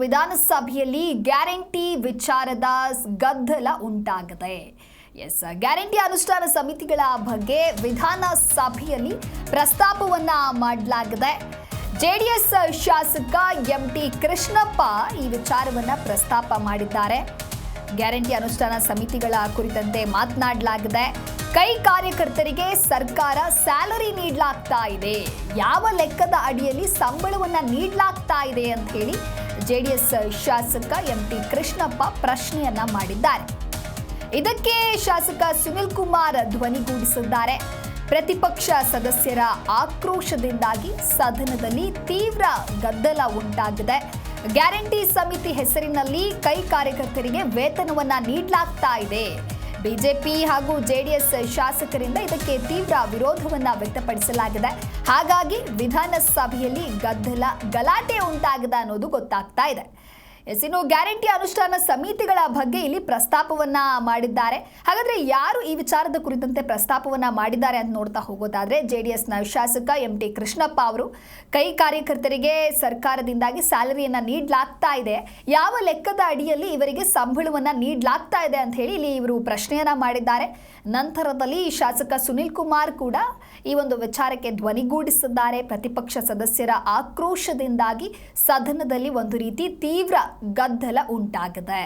ವಿಧಾನಸಭೆಯಲ್ಲಿ ಗ್ಯಾರಂಟಿ ವಿಚಾರದ ಗದ್ದಲ ಉಂಟಾಗಿದೆ. ಎಸ್ ಗ್ಯಾರಂಟಿ ಅನುಷ್ಠಾನ ಸಮಿತಿಗಳ ಬಗ್ಗೆ ವಿಧಾನಸಭೆಯಲ್ಲಿ ಪ್ರಸ್ತಾಪವನ್ನ ಮಾಡಲಾಗಿದೆ. ಜೆಡಿಎಸ್ ಶಾಸಕ ಎಂ ಟಿ ಕೃಷ್ಣಪ್ಪ ಈ ವಿಚಾರವನ್ನ ಪ್ರಸ್ತಾಪ ಮಾಡಿದ್ದಾರೆ. ಗ್ಯಾರಂಟಿ ಅನುಷ್ಠಾನ ಸಮಿತಿಗಳ ಕುರಿತಂತೆ ಮಾತನಾಡಲಾಗಿದೆ. ಕೈ ಕಾರ್ಯಕರ್ತರಿಗೆ ಸರ್ಕಾರ ಸ್ಯಾಲರಿ ನೀಡಲಾಗ್ತಾ ಇದೆ. ಯಾವ ಲೆಕ್ಕದ ಅಡಿಯಲ್ಲಿ ಸಂಬಳವನ್ನ ನೀಡಲಾಗ್ತಾ ಇದೆ ಅಂತ ಹೇಳಿ ಜೆಡಿಎಸ್ ಶಾಸಕ ಎಂ ಟಿ ಕೃಷ್ಣಪ್ಪ ಪ್ರಶ್ನೆಯನ್ನ ಮಾಡಿದ್ದಾರೆ. ಇದಕ್ಕೆ ಶಾಸಕ ಸುನಿಲ್ ಕುಮಾರ್ ಧ್ವನಿಗೂಡಿಸಿದ್ದಾರೆ ಪ್ರತಿಪಕ್ಷ ಸದಸ್ಯರ ಆಕ್ರೋಶದಿಂದಾಗಿ ಸದನದಲ್ಲಿ ತೀವ್ರ ಗದ್ದಲ ಉಂಟಾಗಿದೆ. ಗ್ಯಾರಂಟಿ ಸಮಿತಿ ಹೆಸರಿನಲ್ಲಿ ಕೈ ಕಾರ್ಯಕರ್ತರಿಗೆ ವೇತನವನ್ನ ನೀಡಲಾಗ್ತಾ ಇದೆ. ಬಿಜೆಪಿ ಹಾಗೂ ಜೆಡಿಎಸ್ ಶಾಸಕರಿಂದ ಇದಕ್ಕೆ ತೀವ್ರ ವಿರೋಧವನ್ನ ವ್ಯಕ್ತಪಡಿಸಲಾಗಿದೆ. ಹಾಗಾಗಿ ವಿಧಾನಸಭೆಯಲ್ಲಿ ಗದ್ದಲ ಗಲಾಟೆ ಉಂಟಾಗಿದೆ ಅನ್ನೋದು ಗೊತ್ತಾಗ್ತಾ ಇದೆ. ಎಸ್ ಇನ್ನು ಗ್ಯಾರಂಟಿ ಅನುಷ್ಠಾನ ಸಮಿತಿಗಳ ಬಗ್ಗೆ ಇಲ್ಲಿ ಪ್ರಸ್ತಾಪವನ್ನ ಮಾಡಿದ್ದಾರೆ. ಹಾಗಾದ್ರೆ ಯಾರು ಈ ವಿಚಾರದ ಕುರಿತಂತೆ ಪ್ರಸ್ತಾಪವನ್ನ ಮಾಡಿದ್ದಾರೆ ಅಂತ ನೋಡ್ತಾ ಹೋಗೋದಾದ್ರೆ ಜೆಡಿಎಸ್ನ ಶಾಸಕ ಎಂ ಟಿ ಕೃಷ್ಣಪ್ಪ ಅವರು. ಕೈ ಕಾರ್ಯಕರ್ತರಿಗೆ ಸರ್ಕಾರದಿಂದಾಗಿ ಸ್ಯಾಲರಿಯನ್ನ ನೀಡಲಾಗ್ತಾ ಇದೆ. ಯಾವ ಲೆಕ್ಕದ ಅಡಿಯಲ್ಲಿ ಇವರಿಗೆ ಸಂಬಳವನ್ನ ನೀಡಲಾಗ್ತಾ ಇದೆ ಅಂತ ಹೇಳಿ ಇಲ್ಲಿ ಇವರು ಪ್ರಶ್ನೆಯನ್ನ ಮಾಡಿದ್ದಾರೆ. ನಂತರದಲ್ಲಿ ಶಾಸಕ ಸುನಿಲ್ ಕುಮಾರ್ ಕೂಡ ಈ ಒಂದು ವಿಚಾರಕ್ಕೆ ಧ್ವನಿಗೂಡಿಸಿದ್ದಾರೆ. ಪ್ರತಿಪಕ್ಷ ಸದಸ್ಯರ ಆಕ್ರೋಶದಿಂದಾಗಿ ಸದನದಲ್ಲಿ ಒಂದು ರೀತಿ ತೀವ್ರ ಗದ್ದಲ ಉಂಟಾಗಿದೆ.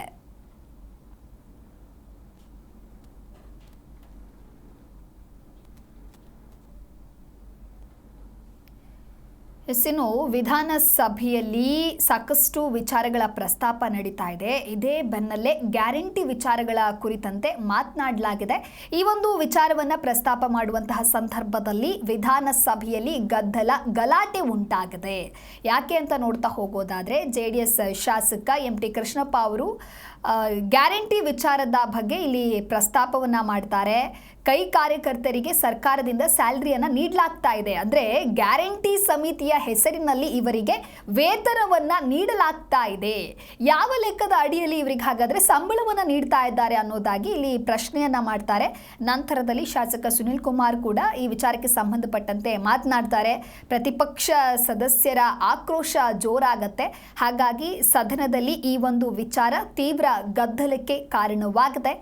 ಇನ್ನು ವಿಧಾನಸಭೆಯಲ್ಲಿ ಸಾಕಷ್ಟು ವಿಚಾರಗಳ ಪ್ರಸ್ತಾಪ ನಡೀತಾ ಇದೆ. ಇದೇ ಬೆನ್ನಲ್ಲೇ ಗ್ಯಾರಂಟಿ ವಿಚಾರಗಳ ಕುರಿತಂತೆ ಮಾತನಾಡಲಾಗಿದೆ. ಈ ಒಂದು ವಿಚಾರವನ್ನು ಪ್ರಸ್ತಾಪ ಮಾಡುವಂತಹ ಸಂದರ್ಭದಲ್ಲಿ ವಿಧಾನಸಭೆಯಲ್ಲಿ ಗದ್ದಲ, ಗಲಾಟೆ ಉಂಟಾಗಿದೆ. ಯಾಕೆ ಅಂತ ನೋಡ್ತಾ ಹೋಗೋದಾದರೆ ಜೆ ಶಾಸಕ ಎಂ ಟಿ ಕೃಷ್ಣಪ್ಪ ಅವರು ಗ್ಯಾರಂಟಿ ವಿಚಾರದ ಬಗ್ಗೆ ಇಲ್ಲಿ ಪ್ರಸ್ತಾಪವನ್ನು ಮಾಡ್ತಾರೆ. ಕೈ ಕಾರ್ಯಕರ್ತರಿಗೆ ಸರ್ಕಾರದಿಂದ ಸ್ಯಾಲ್ರಿಯನ್ನು ನೀಡಲಾಗ್ತಾ ಇದೆ. ಅಂದರೆ ಗ್ಯಾರಂಟಿ ಸಮಿತಿಯ ಹೆಸರಿನಲ್ಲಿ ಇವರಿಗೆ ವೇತನವನ್ನು ನೀಡಲಾಗ್ತಾ ಇದೆ. ಯಾವ ಲೆಕ್ಕದ ಅಡಿಯಲ್ಲಿ ಇವರಿಗೆ ಹಾಗಾದರೆ ಸಂಬಳವನ್ನು ನೀಡ್ತಾ ಇದ್ದಾರೆ ಅನ್ನೋದಾಗಿ ಇಲ್ಲಿ ಪ್ರಶ್ನೆಯನ್ನು ಮಾಡ್ತಾರೆ. ನಂತರದಲ್ಲಿ ಶಾಸಕ ಸುನಿಲ್ ಕುಮಾರ್ ಕೂಡ ಈ ವಿಚಾರಕ್ಕೆ ಸಂಬಂಧಪಟ್ಟಂತೆ ಮಾತನಾಡ್ತಾರೆ. ಪ್ರತಿಪಕ್ಷ ಸದಸ್ಯರ ಆಕ್ರೋಶ ಜೋರಾಗತ್ತೆ. ಹಾಗಾಗಿ ಸದನದಲ್ಲಿ ಈ ಒಂದು ವಿಚಾರ ತೀವ್ರ ಗದ್ದಲಕ್ಕೆ ಕಾರಣವಾಗಿದೆ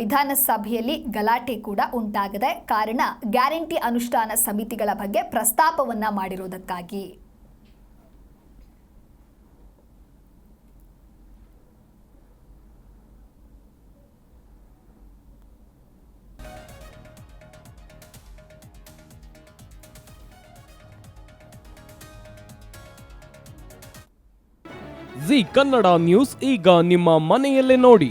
ವಿಧಾನಸಭೆಯಲ್ಲಿ ಗಲಾಟೆ ಕೂಡ ಉಂಟಾಗಿದೆ ಕಾರಣ ಗ್ಯಾರಂಟಿ ಅನುಷ್ಠಾನ ಸಮಿತಿಗಳ ಬಗ್ಗೆ ಪ್ರಸ್ತಾಪವನ್ನ ಮಾಡಿರೋದಕ್ಕಾಗಿ. ಜಿ ಕನ್ನಡ ನ್ಯೂಸ್ ಈಗ ನಿಮ್ಮ ಮನೆಯಲ್ಲೇ ನೋಡಿ.